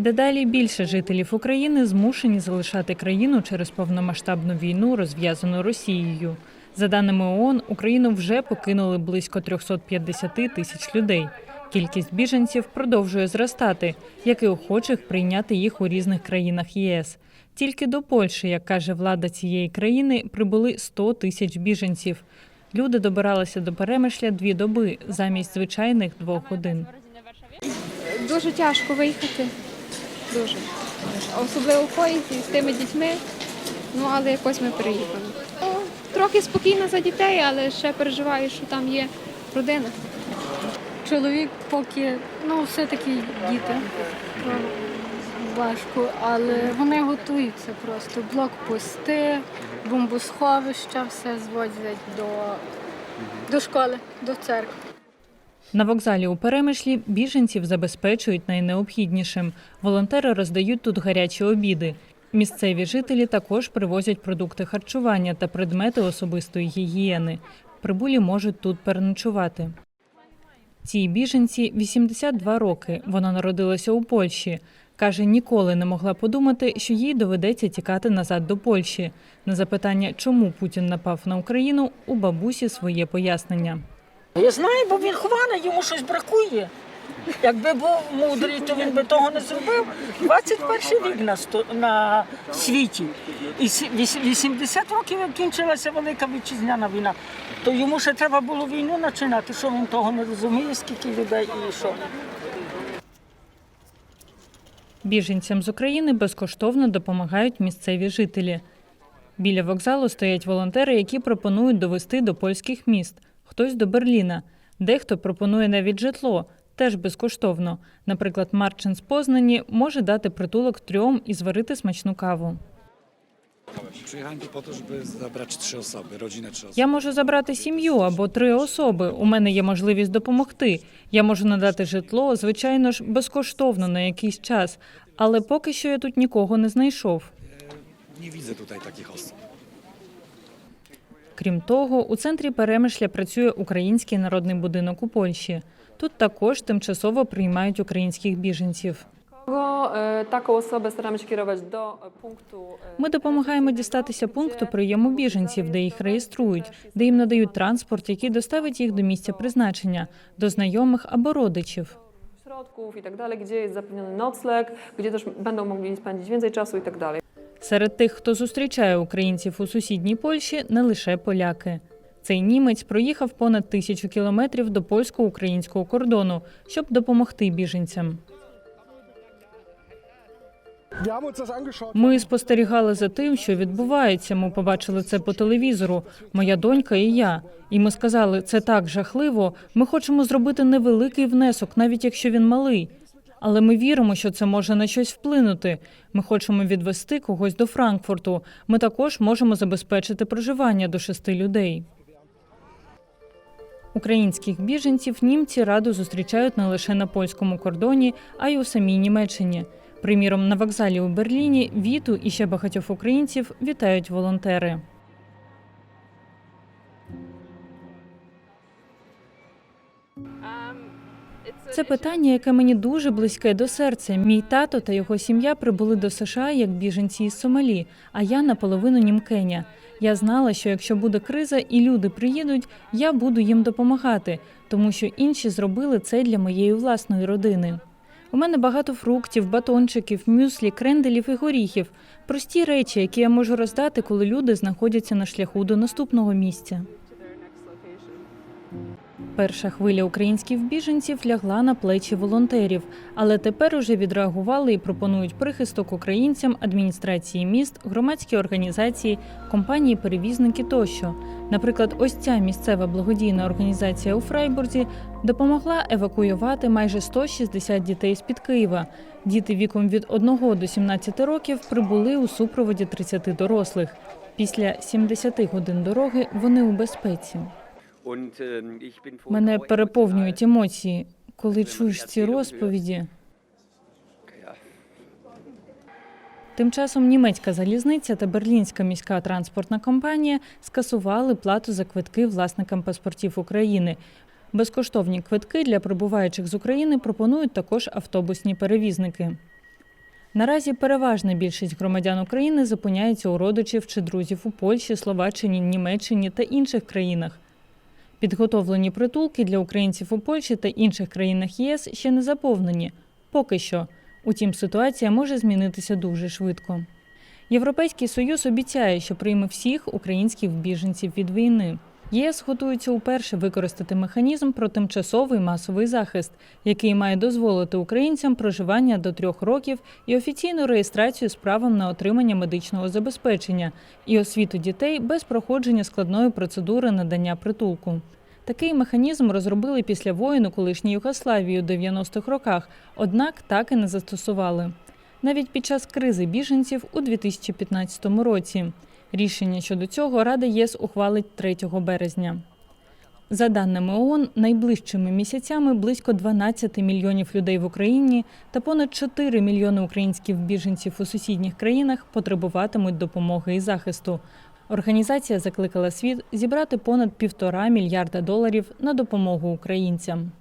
Дедалі більше жителів України змушені залишати країну через повномасштабну війну, розв'язану Росією. За даними ООН, Україну вже покинули близько 350 тисяч людей. Кількість біженців продовжує зростати, як і охочих прийняти їх у різних країнах ЄС. Тільки до Польщі, як каже влада цієї країни, прибули 100 тисяч біженців. Люди добиралися до перемишля дві доби замість звичайних двох годин. Дуже тяжко виїхати. Дуже. Особливо в поїзді з тими дітьми. Ну, але якось ми переїхали. Ну, Трохи спокійно за дітей, але ще переживаю, що там є родина. Чоловік поки, ну, все-таки діти. Важко, але вони готуються просто. Блокпости, бомбосховища, все зводять до, до школи, до церкви. На вокзалі у Перемишлі біженців забезпечують найнеобхіднішим. Волонтери роздають тут гарячі обіди. Місцеві жителі також привозять продукти харчування та предмети особистої гігієни. Прибулі можуть тут переночувати. Цій біженці 82 роки. Вона народилася у Польщі. Каже, ніколи не могла подумати, що їй доведеться тікати назад до Польщі. На запитання, чому Путін напав на Україну, у бабусі своє пояснення. Я знаю, бо він хваний, йому щось бракує. Якби був мудрий, то він би того не зробив. 21 рік на, сто- на світі. І сі- віс- 80 років кінчилася Велика Вітчизняна війна. То йому ще треба було війну починати, що він того не розуміє, скільки людей і що. Біженцям з України безкоштовно допомагають місцеві жителі. Біля вокзалу стоять волонтери, які пропонують довести до польських міст. Хтось до Берліна. Дехто пропонує навіть житло, теж безкоштовно. Наприклад, Марчин з Познані може дати притулок трьом і зварити смачну каву. Я можу забрати сім'ю або три особи. У мене є можливість допомогти. Я можу надати житло, звичайно ж, безкоштовно на якийсь час. Але поки що я тут нікого не знайшов. Nie widzę tutaj takich osób. Крім того, у центрі Перемишля працює Український народний будинок у Польщі. Тут також тимчасово приймають українських біженців. E, punktu. e, Ми допомагаємо дістатися пункту прийому біженців, де їх реєструють, де їм надають транспорт, який доставить їх до місця призначення, до знайомих або родичів. i tak dalej, gdzie jest zapewniony nocleg, gdzie też będą mogli spędzić więcej czasu i tak dalej. Серед тих, хто зустрічає українців у сусідній Польщі, не лише поляки. Цей німець проїхав понад тисячу кілометрів до польсько-українського кордону, щоб допомогти біженцям. Ми спостерігали за тим, що відбувається. Ми побачили це по телевізору. Моя донька і я. І ми сказали, це так жахливо. Ми хочемо зробити невеликий внесок, навіть якщо він малий. Але ми віримо, що це може на щось вплинути. Ми хочемо відвести когось до Франкфурту. Ми також можемо забезпечити проживання до шести людей. Українських біженців німці радо зустрічають не лише на польському кордоні, а й у самій Німеччині. Приміром, на вокзалі у Берліні Віту і ще багатьох українців вітають волонтери. Це питання, яке мені дуже близьке до серця. Мій тато та його сім'я прибули до США як біженці із Сомалі, а я наполовину німкеня. Я знала, що якщо буде криза і люди приїдуть, я буду їм допомагати, тому що інші зробили це для моєї власної родини. У мене багато фруктів, батончиків, мюслі, кренделів і горіхів прості речі, які я можу роздати, коли люди знаходяться на шляху до наступного місця. Перша хвиля українських біженців лягла на плечі волонтерів, але тепер уже відреагували і пропонують прихисток українцям, адміністрації міст, громадські організації, компанії-перевізники тощо. Наприклад, ось ця місцева благодійна організація у Фрайбурзі допомогла евакуювати майже 160 дітей з під Києва. Діти віком від 1 до 17 років прибули у супроводі 30 дорослих. Після 70 годин дороги вони у безпеці. Мене переповнюють емоції, коли чуєш ці розповіді. Тим часом німецька залізниця та берлінська міська транспортна компанія скасували плату за квитки власникам паспортів України. Безкоштовні квитки для прибуваючих з України пропонують також автобусні перевізники. Наразі переважна більшість громадян України зупиняється у родичів чи друзів у Польщі, Словаччині, Німеччині та інших країнах. Підготовлені притулки для українців у Польщі та інших країнах ЄС ще не заповнені. Поки що. Утім, ситуація може змінитися дуже швидко. Європейський союз обіцяє, що прийме всіх українських біженців від війни. ЄС готується уперше використати механізм про тимчасовий масовий захист, який має дозволити українцям проживання до трьох років і офіційну реєстрацію з правом на отримання медичного забезпечення і освіту дітей без проходження складної процедури надання притулку. Такий механізм розробили після воїн у колишній Югославії у 90-х роках, однак так і не застосували. Навіть під час кризи біженців у 2015 році. Рішення щодо цього Рада ЄС ухвалить 3 березня. За даними ООН, найближчими місяцями близько 12 мільйонів людей в Україні та понад 4 мільйони українських біженців у сусідніх країнах потребуватимуть допомоги і захисту. Організація закликала світ зібрати понад півтора мільярда доларів на допомогу українцям.